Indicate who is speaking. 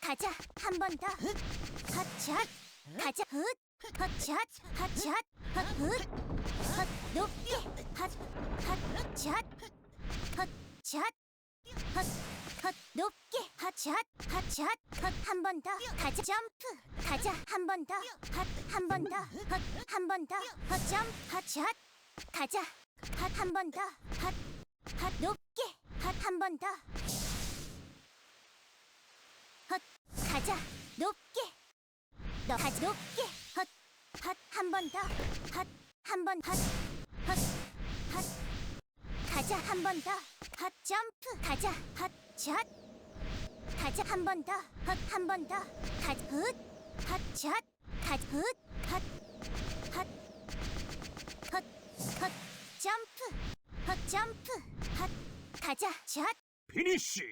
Speaker 1: 가자 한 번 더 헛샷 가자 헛 헛샷 헛샷 헛굿 헛 높게 헛 헛샷 헛헛 높게 헛샷 헛샷 헛한 번 더 가자 점프 가자 한 번 더 헛한 번 더 헛한 번 더 헛점 헛샷 가자 헛한 번 더헛헛 높게 헛한 번 더 헛 가자 높게 너 가자 높게 한 번 더. 헛. 한번 헛. 헛. 헛. 가자 한 번 더. 헛 점프. 가자 헛샷 가자 한 번 더. 헛한번 더. 가자 굿 헛샷 가자 굿헛헛헛. 점프. 헛 점프. 헛. 가자 샷
Speaker 2: 피니쉬